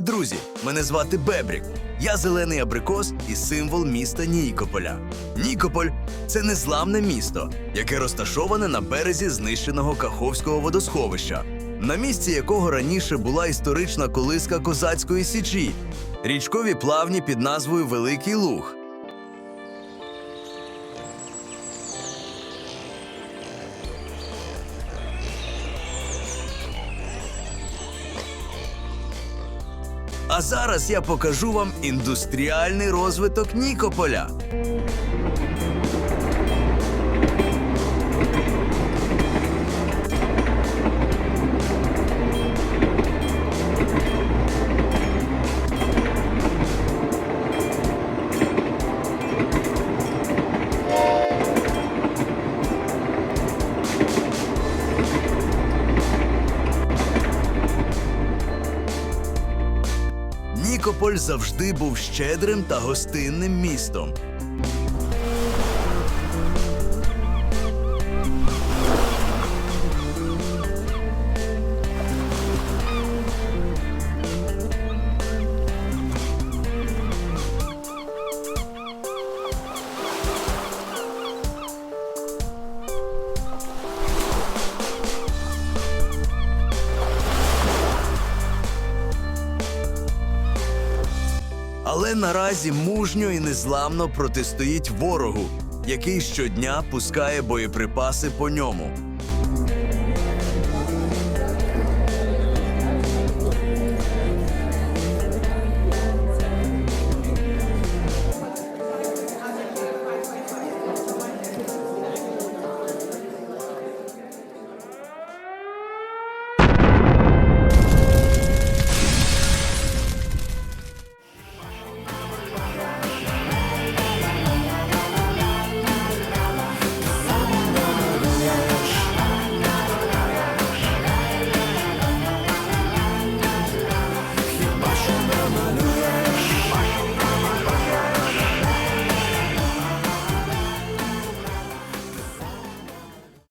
друзі! Мене звати Бебрік. Я зелений абрикос і символ міста Нікополя. Нікополь це незламне місто, яке розташоване на березі знищеного Каховського водосховища, на місці якого раніше була історична колиска козацької січі, річкові плавні під назвою Великий Луг. А зараз я покажу вам індустріальний розвиток Нікополя. Нікополь завжди був щедрим та гостинним містом. Але наразі мужньо і незламно протистоїть ворогу, який щодня пускає боєприпаси по ньому.